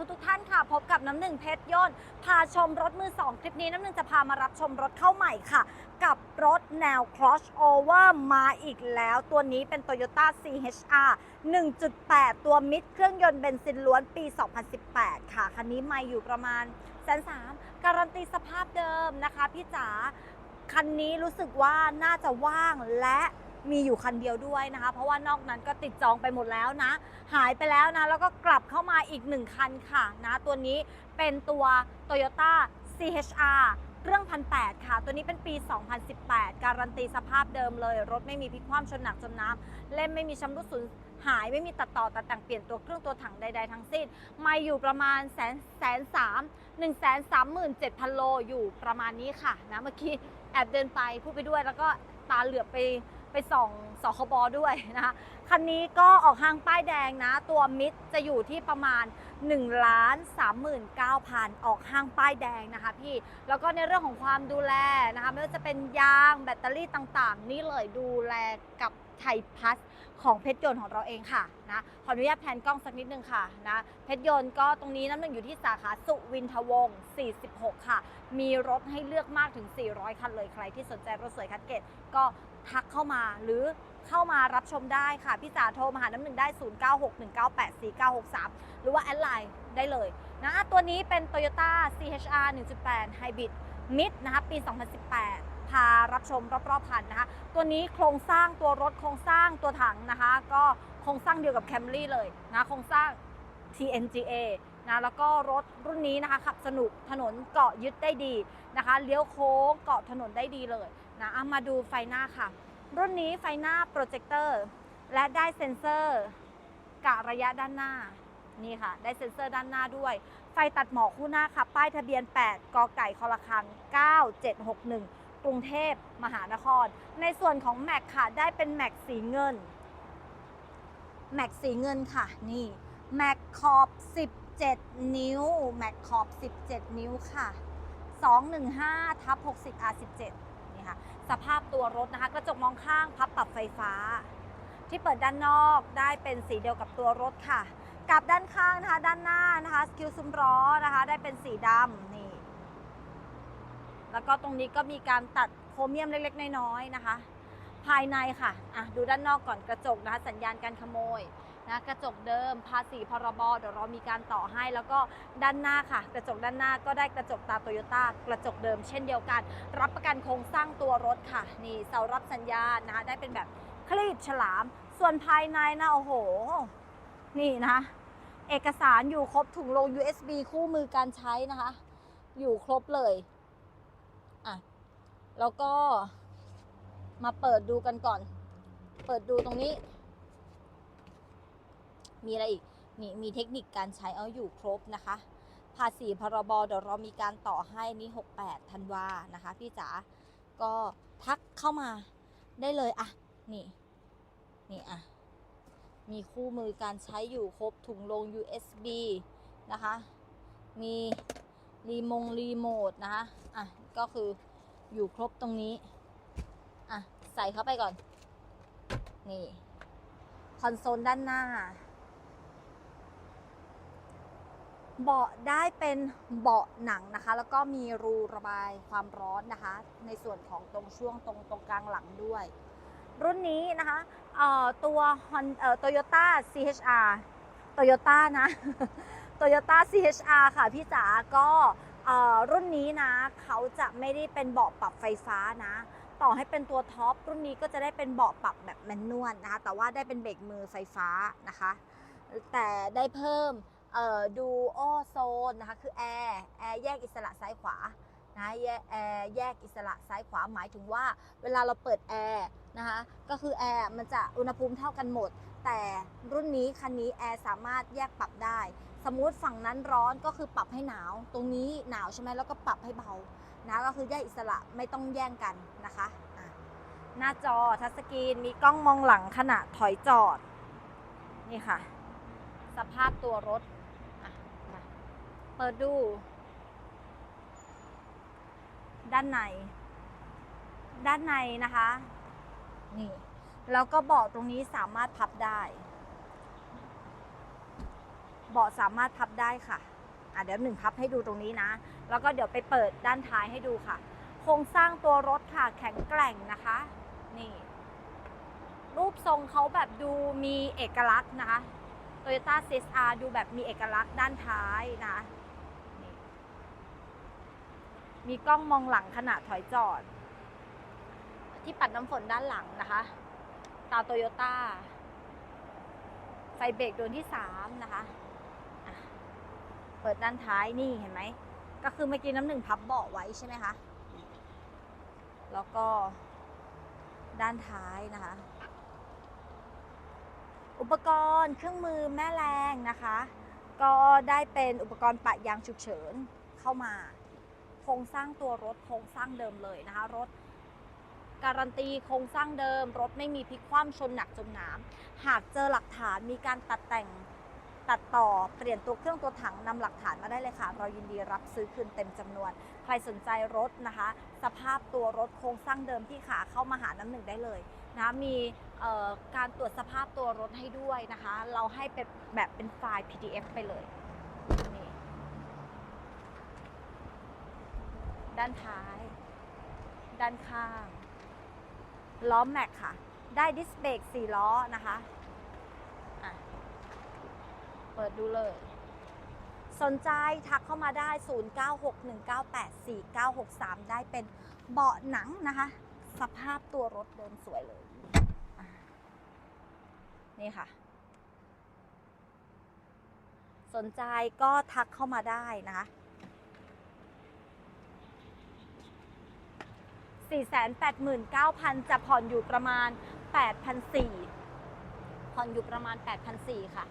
ทุกทท่านค่ะ พบกับน้ำหนึ่งเพชรยนต์พาชมรถมือ2คลิปนี้น้ำหนึ่งจะพามารับชมรถเข้าใหม่ค่ะ กับรถแนว crossover มาอีกแล้ว ตัวนี้เป็น Toyota CHR 1.8 ตัวมิดเครื่องยนต์เบนซินล้วนปี 2018 ค่ะ คันนี้ไม่อยู่ประมาณแสนสามการันตีสภาพเดิมนะคะ พี่จ๋าคันนี้รู้สึกว่าน่าจะว่างและ มีอยู่คันเดียวด้วยนะคะ เพราะว่านอกนั้นก็ติดจองไปหมดแล้วนะ หายไปแล้วนะ แล้วก็กลับเข้ามาอีกหนึ่งคันค่ะนะตัวนี้เป็นตัว Toyota CHR เครื่องพันแค่ะ ตัวนี้เป็นปี 2018 การันตีสภาพเดิมเลย รถไม่มีพลิกคว่ำชนหนักจมน้ำเล่มไม่มีชำรุดสูญหายไม่มีตัดต่อตัดแต่งเปลี่ยนตัวเครื่องตัวถังใด ๆ ทั้งสิ้น มาอยู่ประมาณแสนแสนสามหนึ่งแสนสามหมื่นเจ็ดพันโลอยู่ประมาณนี้ค่ะนะเมื่อกี้แอบเดินไปพูดไปด้วยแล้วก็ตาเหลือบไป ไปส่องสคบด้วยนะคะคันนี้ก็ออกห้างป้ายแดงนะ ตัวมิดจะอยู่ที่ประมาณ1ล้าน39,000 ออกห้างป้ายแดงนะคะพี่ แล้วก็ในเรื่องของความดูแลนะคะไม่ว่าจะเป็นยางแบตเตอรี่ต่างๆ นี่เลยดูแลกับไทยพัสของเพชรยนต์ของเราเองค่ะนะขออนุญาตแพนกล้องสักนิดนึงค่ะนะเพชรยนต์ก็ตรงนี้น้ำหนึ่งอยู่ที่สาขาสุวินทวงศ์ 46 ค่ะ มีรถให้เลือกมากถึง 400 คันเลยใครที่สนใจรถสวยคันเกตก็ ทักเข้ามาหรือเข้ามารับชมได้ค่ะ พี่จ๋าโทรมาหาน้ำหนึ่งได้ 0961984963 หรือว่าแอดไลน์ได้เลยนะตัวนี้เป็น Toyota CHR 1.8 Hybrid Mid นะคะปี 2018 พารับชมรอบๆคันนะคะ ตัวนี้โครงสร้างตัวรถโครงสร้างตัวถังนะคะ ก็โครงสร้างเดียวกับ Camry เลยนะโครงสร้าง TNGA นะแล้วก็รถรุ่นนี้นะคะขับสนุกถนนเกาะยึดได้ดีนะคะ เลี้ยวโค้งเกาะถนนได้ดีเลย นะเอามาดูไฟหน้าค่ะ รุ่นนี้ไฟหน้าโปรเจคเตอร์และได้เซ็นเซอร์กะระยะด้านหน้านี่ค่ะ ได้เซ็นเซอร์ด้านหน้าด้วย ไฟตัดหมอกคู่หน้าค่ะ ป้ายทะเบียน 8 กไก่คอละคัง 9761 กรุงเทพมหานคร ในส่วนของแม็กค่ะ ได้เป็นแม็กสีเงิน แม็กสีเงินค่ะ นี่ แม็กขอบ 17 นิ้ว แม็กขอบ 17 นิ้วค่ะ 215ทับ60 R17 นี่ค่ะ สภาพตัวรถนะคะ กระจกมองข้างพับปรับไฟฟ้า ที่เปิดด้านนอกได้เป็นสีเดียวกับตัวรถค่ะกับด้านข้างนะคะ ด้านหน้านะคะสกิลซุ้มล้อนะคะ ได้เป็นสีดำนี่ แล้วก็ตรงนี้ก็มีการตัดโครเมียมเล็กๆ น้อยๆนะคะ ภายในค่ะอะ ดูด้านนอกก่อนกระจกนะคะ สัญญาณการขโมย นะกระจกเดิม ภาษีพรบเดี๋ยวเรามีการต่อให้ แล้วก็ด้านหน้าค่ะ กระจกด้านหน้าก็ได้กระจกตาโตโยต้ากระจกเดิมเช่นเดียวกัน รับประกันโครงสร้างตัวรถค่ะ นี่เสารับสัญญาณนะคะได้เป็นแบบคลีบฉลาม ส่วนภายในนะโอ้โห นี่นะคะเอกสารอยู่ครบถุงลง USB คู่มือการใช้นะคะ อยู่ครบเลยอะแล้วก็มาเปิดดูกันก่อน เปิดดูตรงนี้ มีอะไรอีกนี่มีเทคนิคการใช้เอาอยู่ครบนะคะ ภาษีพรบเดี๋ยวเรามีการต่อให้นี่ 68ธันวานะคะพี่จ๋าก็ทักเข้ามาได้เลยอะนี่นี่อะมีคู่มือการใช้อยู่ครบถุงลง USB นะคะ มีรีมงรีโมทนะคะอะก็คืออยู่ครบตรงนี้อะใส่เข้าไปก่อน นี่ คอนโซลด้านหน้า เบาะได้เป็นเบาะหนังนะคะ แล้วก็มีรูระบายความร้อนนะคะ ในส่วนของตรงช่วงตรงตรงกลางหลังด้วย รุ่นนี้นะคะตัว Hon เอ่อ Toyota CHR Toyota นะ Toyota CHR ค่ะพี่จ๋าก็รุ่นนี้นะเขาจะไม่ได้เป็นเบาะปรับไฟฟ้านะ ต่อให้เป็นตัวท็อปรุ่นนี้ก็จะได้เป็นเบาะปรับแบบแมนนวลนะคะ แต่ว่าได้เป็นเบรกมือไฟฟ้านะคะ แต่ได้เพิ่ม ดูโอโซนนะคะคือแอร์แอร์แยกอิสระซ้ายขวานะแอร์แยกอิสระซ้ายขวาหมายถึงว่า เวลาเราเปิดแอร์นะคะก็คือแอร์มันจะอุณหภูมิเท่ากันหมด แต่รุ่นนี้คันนี้แอร์สามารถแยกปรับได้ สมมุติฝั่งนั้นร้อนก็คือปรับให้หนาว ตรงนี้หนาวใช่ไหมแล้วก็ปรับให้เบานะก็คือแยกอิสระไม่ต้องแย่งกันนะคะหน้าจอทัชสกรีนมีกล้องมองหลังขณะถอยจอดนี่ค่ะ สภาพตัวรถ เปิดดู ด้านใน ด้านในนะคะ นี่ แล้วก็เบาะตรงนี้สามารถพับได้ เบาะสามารถพับได้ค่ะอะเดี๋ยวหนึ่งพับให้ดูตรงนี้นะ แล้วก็เดี๋ยวไปเปิดด้านท้ายให้ดูค่ะ โครงสร้างตัวรถค่ะแข็งแกร่งนะคะ นี่ รูปทรงเขาแบบดูมีเอกลักษณ์นะคะ Toyota CSR ดูแบบมีเอกลักษณ์ด้านท้ายนะ มีกล้องมองหลังขณะถอยจอด ที่ปัดน้ำฝนด้านหลังนะคะ ตาโตโยต้าไฟเบรกดวงที่3นะคะะเปิดด้านท้ายนี่เห็นไหม ก็คือเมื่อกี้น้ำหนึ่งพับเบาะไว้ใช่ไหมคะ แล้วก็ด้านท้ายนะคะ อุปกรณ์เครื่องมือแม่แรงนะคะ ก็ได้เป็นอุปกรณ์ปะยางฉุกเฉินเข้ามา โครงสร้างตัวรถโครงสร้างเดิมเลยนะคะรถการันตีโครงสร้างเดิม รถไม่มีพลิกคว่ำชนหนักจมน้ำหากเจอหลักฐานมีการตัดแต่งตัดต่อเปลี่ยนตัวเครื่องตัวถังนำหลักฐานมาได้เลยค่ะ เรายินดีรับซื้อคืนเต็มจำนวน ใครสนใจรถนะคะ สภาพตัวรถโครงสร้างเดิมที่ขาเข้ามาหาน้ำหนึ่งได้เลยนะมีการตรวจสภาพตัวรถให้ด้วยนะคะ เราให้เป็นแบบเป็นไฟล์ PDF ไปเลยนี่ ด้านท้าย ด้านข้าง ล้อมแม็กค่ะ ได้ดิสเบรก4ล้อนะคะะเปิดดูเลย สนใจทักเข้ามาได้ 0961984963 ได้เป็นเบาะหนังนะคะ สภาพตัวรถเดิมสวยเลย นี่ค่ะสนใจก็ทักเข้ามาได้นะคะ 489,000 จะผ่อนอยู่ประมาณ 8,400ผ่อนอยู่ประมาณ 8,400 ค่ะ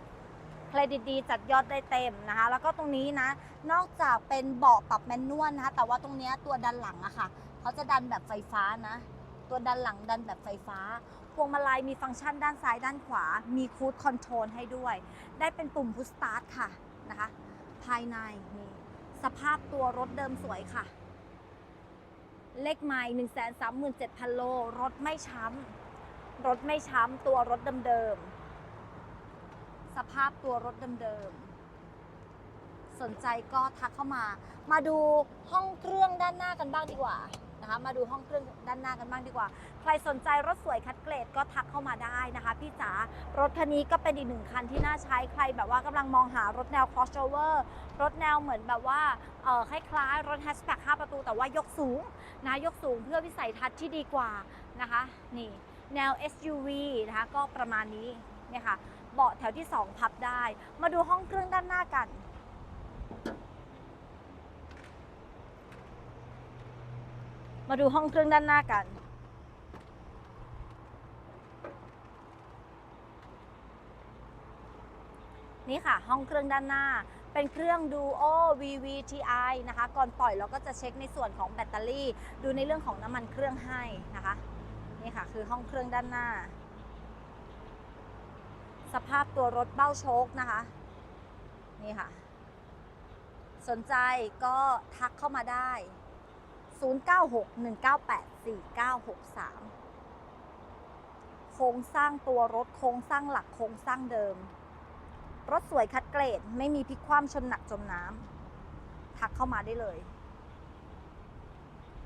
เครดิตดีจัดยอดได้เต็มนะคะ แล้วก็ตรงนี้นะ นอกจากเป็นเบาะปรับแมนนวลนะคะ แต่ว่าตรงนี้ตัวดันหลังอะค่ะ เขาจะดันแบบไฟฟ้านะ ตัวดันหลังดันแบบไฟฟ้า พวงมาลัยมีฟังก์ชันด้านซ้ายด้านขวา มีคูดคอนโทรลให้ด้วย ได้เป็นปุ่มพุชสตาร์ทค่ะนะคะ ภายในนี่สภาพตัวรถเดิมสวยค่ะ เลขไมล์1 3 7 0 0 0โล รถไม่ช้ำ รถไม่ช้ำ ตัวรถเดิมๆ สภาพตัวรถเดิมๆ สนใจก็ทักเข้ามา มาดูห้องเครื่องด้านหน้ากันบ้างดีกว่า นะคะ มาดูห้องเครื่องด้านหน้ากันบ้างดีกว่า ใครสนใจรถสวยคัดเกรดก็ทักเข้ามาได้นะคะพี่จ๋ารถคันนี้ก็เป็นอีกหนึ่งคันที่น่าใช้ใครแบบว่ากำลังมองหารถแนว crossover รถแนวเหมือนแบบว่าเออคล้ายๆรถแฮชแบ็ก5ประตูแต่ว่ายกสูงนะยกสูงเพื่อวิสัยทัศน์ที่ดีกว่านะคะนี่แนว SUV นะคะก็ประมาณนี้เนี่ยค่ะเบาะแถวที่ 2 พับได้ มาดูห้องเครื่องด้านหน้ากัน มาดูห้องเครื่องด้านหน้ากัน นี่ค่ะ ห้องเครื่องด้านหน้า เป็นเครื่อง Duo VVTi นะคะ ก่อนปล่อยเราก็จะเช็คในส่วนของแบตเตอรี่ ดูในเรื่องของน้ำมันเครื่องให้นะคะ นี่ค่ะ คือห้องเครื่องด้านหน้า สภาพตัวรถเบ้าโชคนะคะ นี่ค่ะ สนใจก็ทักเข้ามาได้ 0961984963 โครงสร้างตัวรถโครงสร้างหลักโครงสร้างเดิม รถสวยคัดเกรด ไม่มีพลิกคว่ำชนหนักจมน้ำทักเข้ามาได้เลย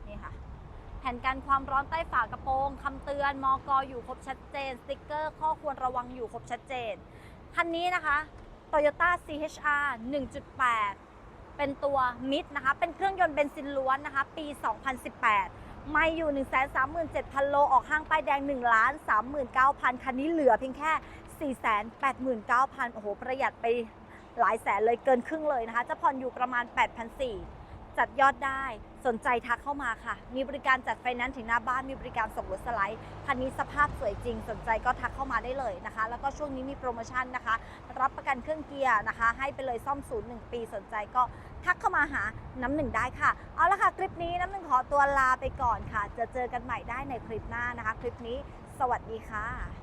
นี่ค่ะ แผ่นกันความร้อนใต้ฝากระโปรงคำเตือนมอกอยู่ครบชัดเจน สติกเกอร์ ข้อควรระวังอยู่ครบชัดเจน คันนี้นะคะ Toyota CHR 1.8 เป็นตัวมิดนะคะ เป็นเครื่องยนต์เบนซินล้วนนะคะ ปี 2018 ไม่อยู่ 137,000 โล ออกห้างป้ายแดง1ล้าน39,000 คันนี้เหลือเพียงแค่ 489,000 โอ้โห ประหยัดไปหลายแสนเลยเกินครึ่งเลยนะคะ จะผ่อนอยู่ประมาณ 8,400 จัดยอดได้ สนใจทักเข้ามาค่ะ มีบริการจัดไฟแนนซ์ถึงหน้าบ้าน มีบริการส่งรถสไลด์ คันนี้สภาพสวยจริง สนใจก็ทักเข้ามาได้เลยนะคะ แล้วก็ช่วงนี้มีโปรโมชั่นนะคะ รับประกันเครื่องเกียร์นะคะ ให้ไปเลยซ่อมศูนย์หนึ่งปี สนใจก็ทักเข้ามาหาน้ำหนึ่งได้ค่ะ เอาละค่ะ คลิปนี้น้ำหนึ่งขอตัวลาไปก่อนค่ะ จะเจอกันใหม่ได้ในคลิปหน้านะคะ คลิปนี้ สวัสดีค่ะ